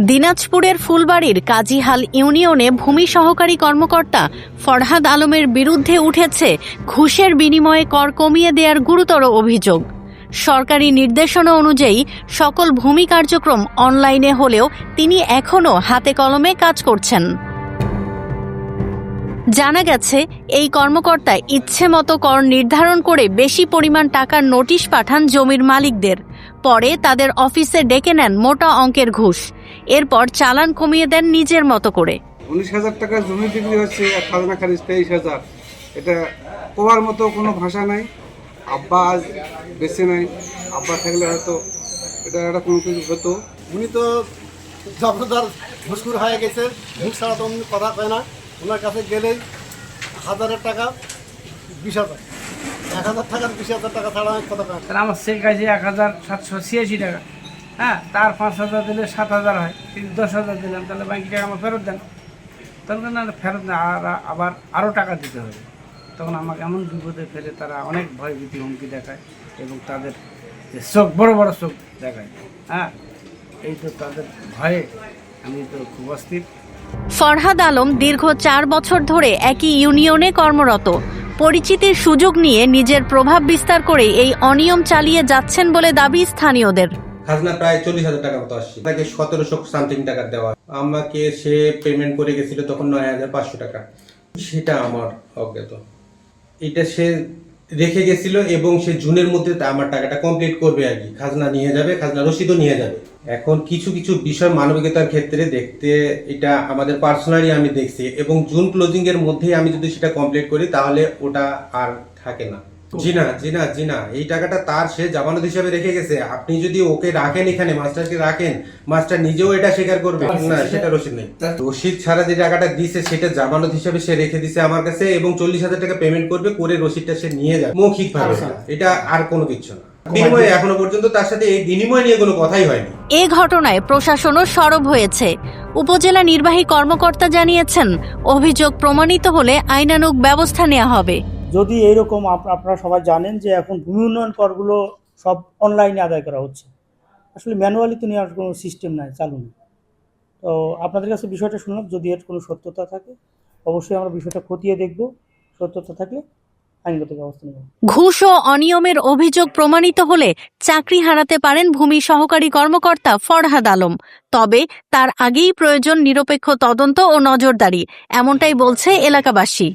দিনাজপুরের ফুলবাড়ির কাজীহাল ইউনিয়নে ভূমি সহকারী কর্মকর্তা ফরহাদ আলমের বিরুদ্ধে উঠেছে ঘুষের বিনিময়ে কর কমিয়ে দেওয়ার গুরুতর অভিযোগ। সরকারি নির্দেশনা অনুযায়ী সকল ভূমি কার্যক্রম অনলাইনে হলেও তিনি এখনও হাতে কলমে কাজ করছেন। জানা গেছে এই কর্মকর্তা ইচ্ছে মতো কর নির্ধারণ করে বেশি পরিমাণ টাকার নোটিশ পাঠান জমির মালিকদের। পরে তাদের অফিসে ডেকে নেন মোটা অঙ্কের ঘুষ। এরপর চালান কমিয়ে দেন নিজের মতো করে। উনিশ হাজার টাকা জমি বিক্রি হচ্ছে খাজনা খারিজ তেইশ হাজার। এটা কোয়ার মতো কোনো ভাষা নাই। আব্বা আজ বেঁচে নাই। আব্বা থাকলে হয়তো এটা একটা কোনো কিছু হতো। উনি তো জবরদার ঘুষখুর হয়ে গেছে। মুখ ছাড়া তো উনি কথা কয় না। ওনার কাছে গেলেই হাজারের টাকা, বিশ হাজার। এক হাজার টাকার বিশ হাজার টাকা ছাড়া কয় তাহলে আমার চেক আছে এক হাজার সাতশো ছিয়াশি টাকা। হ্যাঁ তার পাঁচ হাজার দিলে সাত হাজার হয় তিনি দশ হাজার দিলাম, তাহলে বাকি টাকা আমার ফেরত দেন। তখন না ফেরত না, আর আবার আরও টাকা দিতে হবে। তখন আমাকে এমন বিপদে ফেলে, তারা অনেক ভয়ভীতি হুমকি দেখায় এবং তাদের চোখ, বড় বড় চোখ দেখায়। হ্যাঁ এই তো তাদের ভয়ে আমি তো খুব অস্থির। ফরহাদ আলম দীর্ঘ চার বছর ধরে একই ইউনিয়নে কর্মরত। পরিচিতির সুযোগ নিয়ে নিজের প্রভাব বিস্তার করে এই অনিয়ম চালিয়ে যাচ্ছেন বলে দাবি স্থানীয়দের। খাজনা প্রায় চল্লিশ হাজার টাকা মতো আসছে। তাকে সতেরোশো সামথিং টাকা দেওয়া। আমাকে সে পেমেন্ট করে গেছিল তখন নয় হাজার পাঁচশো টাকা। সেটা আমার অজ্ঞাত। এটা সে রেখে গেছিল এবং সে জুনের মধ্যে আমার টাকাটা কমপ্লিট করবে আর কি। খাজনা নিয়ে যাবে, খাজনা রসিদও নিয়ে যাবে। এখন কিছু কিছু বিষয় মানবিকতার ক্ষেত্রে দেখতে এটা আমাদের পার্সোনালি আমি দেখছি এবং জুন ক্লোজিংয়ের মধ্যেই আমি যদি সেটা কমপ্লিট করি তাহলে ওটা আর থাকে না। জি না জি না জি না এই টাকাটা তার সে জামানত হিসাবে রেখে গেছে। আপনি যদি ওকে রাখেন এখানে মাস্টারকে রাখেন মাস্টার নিজেও এটা স্বীকার করবে। না সেটা রসিদ নেই। রসিদ ছাড়া যে টাকাটা দিছে সেটা জামানত হিসাবে সে রেখে দিছে আমার কাছে এবং চল্লিশ হাজার টাকা পেমেন্ট করবে করে রসিদটা সে নিয়ে যাবে। মৌখিক ভাবে এটা আর কোনো কিছু না। বিনিময়ে এখনও পর্যন্ত তার সাথে এই বিনিময় নিয়ে কোনো কথাই হয়নি। এ ঘটনায় প্রশাসনও সরব হয়েছে। উপজেলা নির্বাহী কর্মকর্তা জানিয়েছেন অভিযোগ প্রমাণিত হলে আইনানুগ ব্যবস্থা নেওয়া হবে। যদি এইরকম আপ- আপনারা সবাই জানেন যে এখন ভূমি উন্নয়ন করগুলো সব অনলাইনে আদায় করা হচ্ছে। আসলে ম্যানুয়ালি তো নেওয়ার কোনো সিস্টেম নাই, চালু নেই। তো আপনাদের কাছে বিষয়টা শুনলাম, যদি এর কোনো সত্যতা থাকে, অবশ্যই আমরা বিষয়টা খতিয়ে দেখব। সত্যতা থাকলে ঘুষ ও অনিয়মের অভিযোগ প্রমাণিত হলে চাকরি হারাতে পারেন ভূমি সহকারী কর্মকর্তা ফরহাদ আলম। তবে তার আগেই প্রয়োজন নিরপেক্ষ তদন্ত ও নজরদারি, এমনটাই বলছে এলাকাবাসী।